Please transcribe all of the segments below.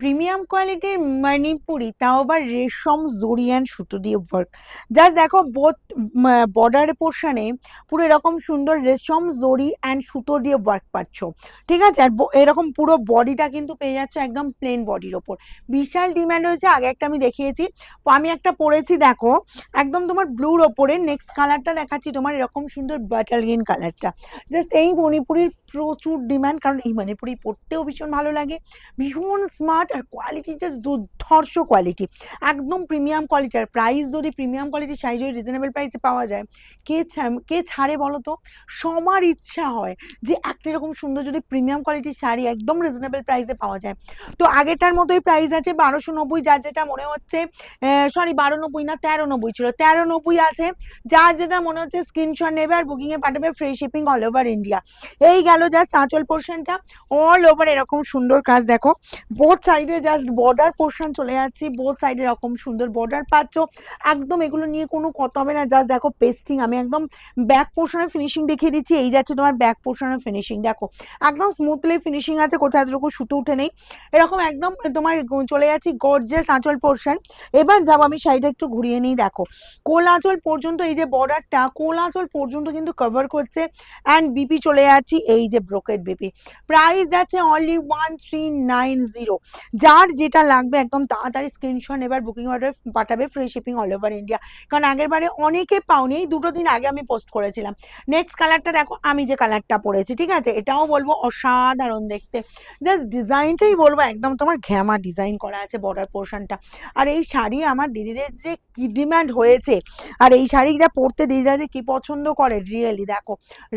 Premium কোয়ালিটির মণিপুরি তাও আবার রেশম জরিয়ান সুতো দিয়ে ওয়ার্ক জাস্ট দেখো বোথ বর্ডার পোর্শনে পুরো এরকম সুন্দর রেশম, জরি অ্যান্ড সুতো দিয়ে ওয়ার্ক পাচ্ছ। ঠিক আছে? আর এরকম পুরো বডিটা কিন্তু পেয়ে যাচ্ছে একদম প্লেন বডির ওপর। বিশাল ডিমান্ড হয়েছে আগে একটা আমি দেখিয়েছি। আমি একটা পরেছি, দেখো, একদম তোমার ব্লুর ওপরে। নেক্সট কালারটা দেখাচ্ছি তোমার এরকম সুন্দর বাটার গ্রিন কালারটা জাস্ট এই মণিপুরির প্রচুর ডিমান্ড কারণ এই মণিপুরি পরতেও ভীষণ ভালো লাগে। ভীষণ স্মার্ট আর কোয়ালিটি জাস্ট দুর্ধর্ষ কোয়ালিটি একদম প্রিমিয়াম কোয়ালিটি আর প্রাইস যদি প্রিমিয়াম কোয়ালিটির শাড়ি যদি রিজনেবল প্রাইসে পাওয়া যায়, কে কে ছাড়ে বলো তো? সবার ইচ্ছা হয় যে একটা এরকম সুন্দর যদি প্রিমিয়াম কোয়ালিটির শাড়ি একদম রিজনেবল প্রাইসে পাওয়া যায়। তো আগেরটার মতোই প্রাইস আছে বারোশো নব্বই, যার যেটা মনে হচ্ছে সরি বারো নব্বই না তেরো নব্বই ছিল। তেরো নব্বই আছে, যার যেটা মনে হচ্ছে স্ক্রিনশট নেবে আর বুকিংয়ে পাঠাবে free shipping all over India এই গেল জাস্ট আঁচল পোর্শনটা অল ওভার এরকম সুন্দর কাজ, দেখো। বোথ সাইডে জাস্ট বর্ডার পোর্শন চলে যাচ্ছি বোথ সাইডে এরকম সুন্দর বর্ডার পাচ্ছ। একদম এগুলো নিয়ে কোনো কথা হবে না জাস্ট দেখো পেস্টিং আমি একদম ব্যাক পোর্শনের ফিনিশিং দেখিয়ে দিচ্ছি, এই যাচ্ছে তোমার ব্যাক পোর্শনের ফিনিশিং দেখো। একদম স্মুথলি ফিনিশিং আছে, কোথাও এতটুকু সুতো উঠে নেই। এরকম একদম তোমার চলে যাচ্ছি গর্জেস আঁচল পোর্শন এবার যাব আমি শাড়িটা একটু ঘুরিয়ে নিই, দেখো। কোল আঁচল পর্যন্ত, এই যে বর্ডারটা কোল আঁচল পর্যন্ত কিন্তু কভার করছে। অ্যান্ড বিপি চলে যাচ্ছি, এই যে ব্রোকেট বিপি প্রাইস আছে only one three nine zero যার যেটা লাগবে একদম তাড়াতাড়ি স্ক্রিনশট এবার বুকিং অর্ডার পাঠাবে free shipping all over India কারণ আগের বারে অনেকে পাওনি, এই দুটো দিন আগে আমি পোস্ট করেছিলাম। নেক্সট কালারটা দেখো, আমি যে কালারটা পরেছি, ঠিক আছে? এটাও বলব অসাধারণ দেখতে। জাস্ট ডিজাইনটাই বলব, একদম তোমার ঘ্যামা ডিজাইন করা আছে বর্ডার পোর্শনটা আর এই শাড়ি আমার দিদিদের যে কি ডিমান্ড হয়েছে, আর এই শাড়ি যা পরতে দিদিরা যে কি পছন্দ করে রিয়েলি দেখো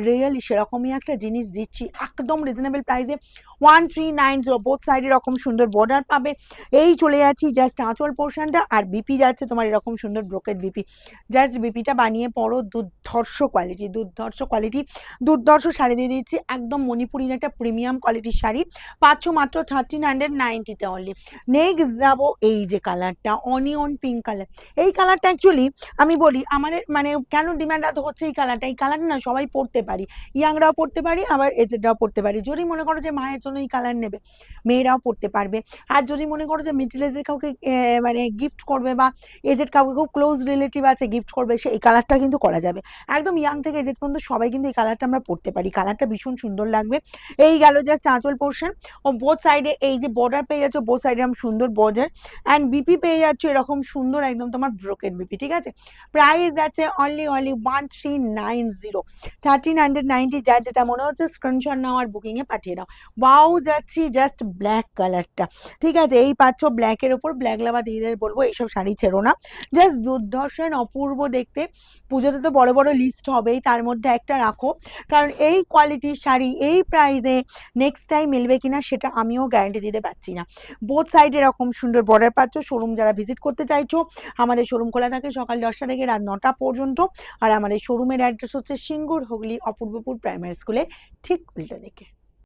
রিয়েলি সেরকমই একটা জিনিস দিচ্ছি একদম রিজনেবল প্রাইসে one three nine zero both side এরকম সুন্দর বর্ডার পাবে। এই চলে যাচ্ছি জাস্ট আঁচল পোর্শনটা আর বিপি যাচ্ছে তোমার এরকম সুন্দর ব্রোকেট বিপি জাস্ট বিপিটা বানিয়ে পড়ো, দুর্ধর্ষ কোয়ালিটি দুর্ধর্ষ কোয়ালিটি দুর্ধর্ষ শাড়ি দিয়ে দিচ্ছি। একদম মণিপুরির একটা প্রিমিয়াম কোয়ালিটির শাড়ি। পাচ্ছ মাত্র থার্টিন হান্ড্রেড নাইনটিতে অনলি নেক্সট যাব এই যে কালারটা অনিয়ন পিঙ্ক কালার এই কালারটা অ্যাকচুয়ালি আমি বলি আমার মানে কেন ডিমান্ড এত হচ্ছে এই কালারটা এই কালারটা না সবাই পরতে পারি। ইয়াংরাও পরতে পারি, আবার এজেডরাও পড়তে পারি। যদি মনে করো যে মায়ের জন্য এই কালার নেবে, মেয়েরাও পরতে পারবে। আর যদি মনে করো যে মিডল এজের কাউকে মানে গিফট করবে বা এজেড কাউকে খুব ক্লোজ রিলেটিভ আছে গিফট করবে, সে এই কালারটা কিন্তু করা যাবে। একদম ইয়াং থেকে এজেড পর্যন্ত সবাই কিন্তু এই কালারটা আমরা পরতে পারি। কালারটা ভীষণ সুন্দর লাগবে। এই গেল জাস্ট আঁচল পোর্শন ও বোথ সাইডে এই যে বর্ডার পেয়ে যাচ্ছ বোথ সাইডে এরকম সুন্দর বর্ডার অ্যান্ড বিপি পেয়ে যাচ্ছ এরকম সুন্দর একদম তোমার ব্রোকেট বিপি ঠিক আছে? প্রাইস আছে only only one three nine zero thirteen hundred ninety যার যেটা মনে হচ্ছে স্ক্রিনশট নাও আর বুকিংয়ে পাঠিয়ে দাও। বাউ যাচ্ছি জাস্ট ব্ল্যাক কালারটা ঠিক আছে, এই পাচ্ছ ব্ল্যাকের ওপর ব্ল্যাক লাভা দিদিদের বলব, এইসব শাড়ি ছেড়ো না। জাস্ট দুর্দর্শন অপূর্ব দেখতে। পুজোতে তো বড় বড় লিস্ট হবেই, তার মধ্যে একটা রাখো। কারণ এই কোয়ালিটির শাড়ি, এই প্রাইসে নেক্সট টাইম মিলবে কিনা, সেটা আমিও গ্যারান্টি দিতে পারছি না। বোথ সাইড এরকম সুন্দর বর্ডার পাচ্ছ। শোরুম যারা ভিজিট করতে চাইছো, আমাদের শোরুম খোলা থাকে সকাল দশটা থেকে রাত নটা পর্যন্ত। আর আমাদের শোরুমের অ্যাড্রেস হচ্ছে সিঙ্গুর হুগলি অপূর্বপুর প্রাইমারি স্কুলের ঠিক উল্টো দিকে